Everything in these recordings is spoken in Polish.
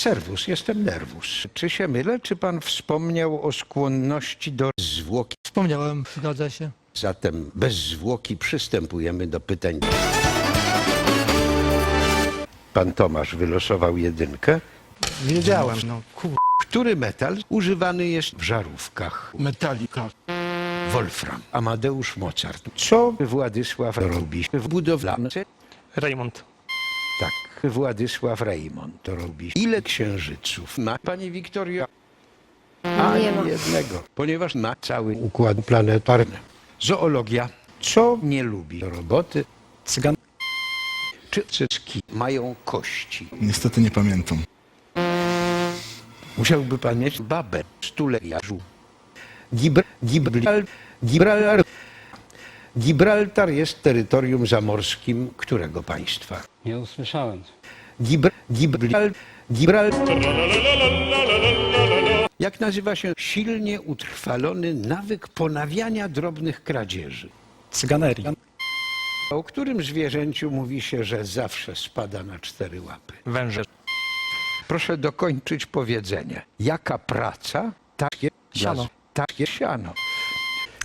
Serwus, jestem nerwus. Czy się mylę, czy pan wspomniał o skłonności do zwłoki? Wspomniałem, zgadza się. Zatem bez zwłoki przystępujemy do pytań. Pan Tomasz wylosował jedynkę. Wiedziałem, no kur... Który metal używany jest w żarówkach? Metalika. Wolfram. Amadeusz Mozart. Co Władysław robi w budowlance? Raymond. Tak, Władysław Reymont to robi. Ile księżyców ma pani Wiktoria? Ani Nie ma. jednego, ponieważ ma cały układ planetarny. Zoologia. Co nie lubi roboty? Cygan. Czy cycki mają kości? Niestety nie pamiętam. Musiałby pan mieć babę stulejarzu. Gibr, Gibral, Gibraltar, Gibraltar jest terytorium zamorskim którego państwa? Nie usłyszałem. Gibr, Gibral, Gibral. Jak nazywa się silnie utrwalony nawyk ponawiania drobnych kradzieży? Cyganerii. O którym zwierzęciu mówi się, że zawsze spada na cztery łapy? Węże. Proszę dokończyć powiedzenie. Jaka praca, takie Siano. Takie siano.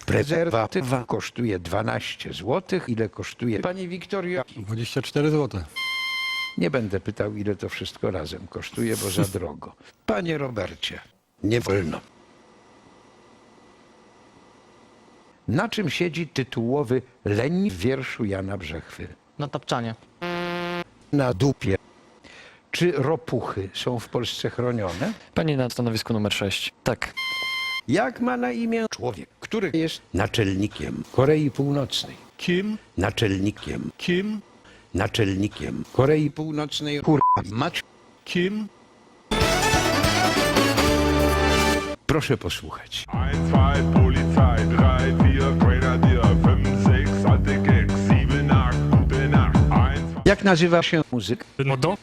Prezerwatywa kosztuje 12 zł. Ile kosztuje pani Wiktoria? 24 zł. Nie będę pytał, ile to wszystko razem kosztuje, bo za drogo. Panie Robercie, nie wolno. Na czym siedzi tytułowy leń w wierszu Jana Brzechwy? Na tapczanie. Na dupie. Czy ropuchy są w Polsce chronione? Pani na stanowisku numer 6. Tak. Jak ma na imię człowiek, który jest naczelnikiem Korei Północnej? Kim? Naczelnikiem, Kim? naczelnikiem Korei Północnej. Kurwa, mać. Kim? Proszę posłuchać. 1, 2, Polizei, 3, 4, Grenadier, 5, 6, alte Gags, 7, 8, gute Nacht, 1, 2. Jak nazywa się muzyk? Modo?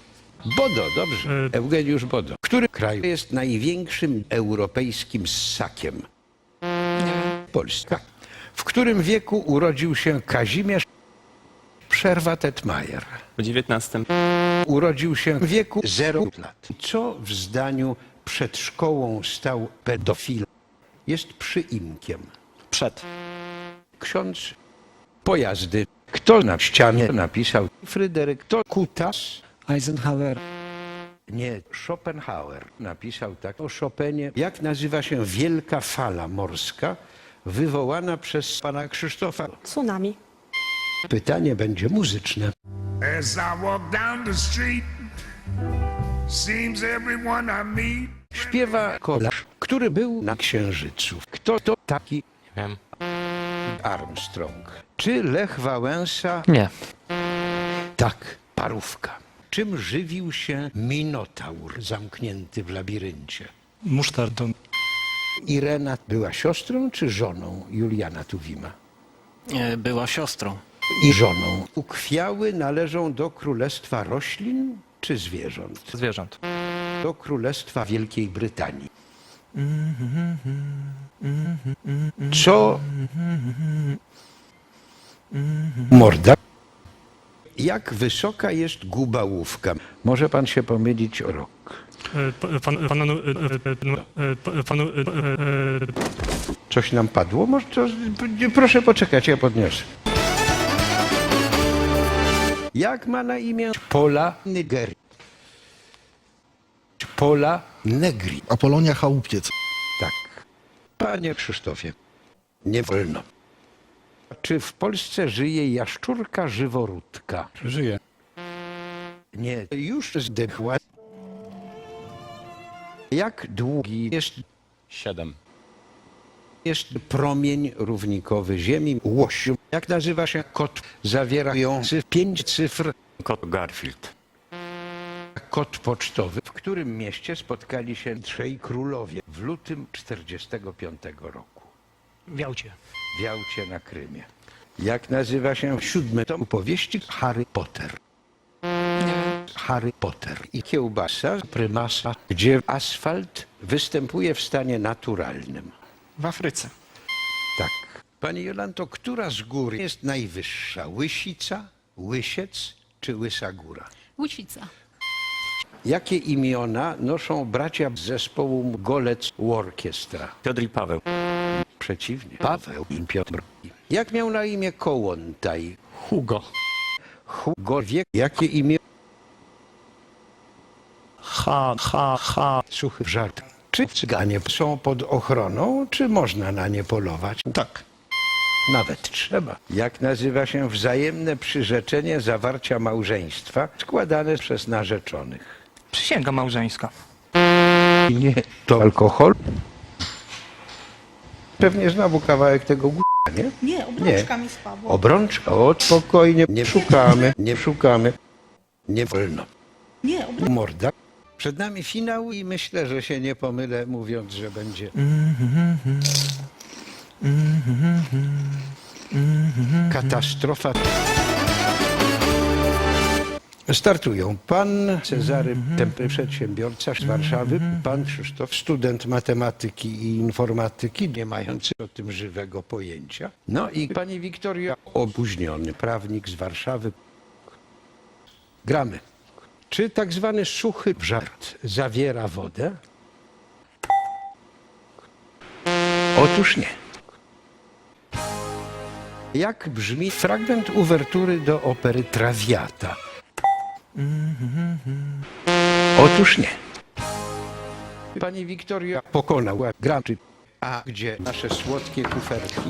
Bodo, dobrze. Eugeniusz Bodo. Który kraj jest największym europejskim ssakiem? Polska. W którym wieku urodził się Kazimierz Przerwa-Tetmajer? W XIX. Urodził się w wieku 0 lat. Co w zdaniu przed szkołą stał pedofil? Jest przyimkiem. Przed. Ksiądz pojazdy. Kto na ścianie napisał? Fryderyk to Kutas? Eisenhower. Nie, Schopenhauer napisał tak o Chopinie. Jak nazywa się wielka fala morska wywołana przez pana Krzysztofa? Tsunami. Pytanie będzie muzyczne. As I walk down the street, seems everyone I meet. Śpiewa kolarz, który był na Księżycu. Kto to taki Wiem. Armstrong? Czy Lech Wałęsa? Nie. Tak, parówka. Czym żywił się Minotaur zamknięty w labiryncie? Musztardą. Irena była siostrą czy żoną Juliana Tuwima? E, Była siostrą. I żoną. Ukwiały należą do królestwa roślin czy zwierząt? Zwierząt. Do królestwa Wielkiej Brytanii. Co? Morda. Jak wysoka jest gubałówka? Może pan się pomylić o rok. Pan, pan, panu, panu, Coś nam padło? Może to, proszę poczekać, ja podniosę. Jak ma na imię? Pola Nigeri. Pola Negri. Apolonia Chałupiec. Tak. Panie Krzysztofie, nie wolno. Czy w Polsce żyje jaszczurka żyworódka? Żyje. Nie, już zdechła. Jak długi jest, Siedem. jest promień równikowy Ziemi? Łosiu. Jak nazywa się kot zawierający pięć cyfr? Kot Garfield. Kod pocztowy. W którym mieście spotkali się trzej królowie w lutym 45 roku? w Jałcie. W Jałcie na Krymie. Jak nazywa się siódmy tom powieści Harry Potter? Harry Potter i kiełbasa prymasa, gdzie asfalt występuje w stanie naturalnym. W Afryce. Tak. Pani Jolanto, która z gór jest najwyższa? Łysica, Łysiec czy Łysa Góra? Łysica. Jakie imiona noszą bracia z zespołu Golec Orkiestra? Piotr i Paweł. Przeciwnie. Paweł i Piotr. Jak miał na imię Kołątaj? Hugo. Hugo wie, jakie imię? Ha, ha, ha. Suchy żart. Czy cyganie są pod ochroną, czy można na nie polować? Tak. Nawet trzeba. Jak nazywa się wzajemne przyrzeczenie zawarcia małżeństwa składane przez narzeczonych? Przysięga małżeńska. Nie. To alkohol? Pewnie znowu kawałek tego g***a, nie? Nie, obrączka mi spadła. Obrączka. O, spokojnie. Nie szukamy, nie szukamy. Nie wolno. Nie, obrączka. Morda. Przed nami finał i myślę, że się nie pomylę, mówiąc, że będzie katastrofa. Startują pan Cezary Tempy, przedsiębiorca z Warszawy, pan Krzysztof, student matematyki i informatyki, nie mający o tym żywego pojęcia. No i pani Wiktoria, opóźniony prawnik z Warszawy. Gramy. Czy tak zwany suchy żart zawiera wodę? Otóż nie. Jak brzmi fragment uwertury do opery Trawiata? Otóż nie. Pani Wiktoria pokonała graczy. A gdzie nasze słodkie kuferki?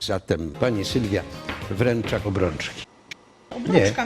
Zatem pani Sylwia wręcza obrączki. Nie, obrączka.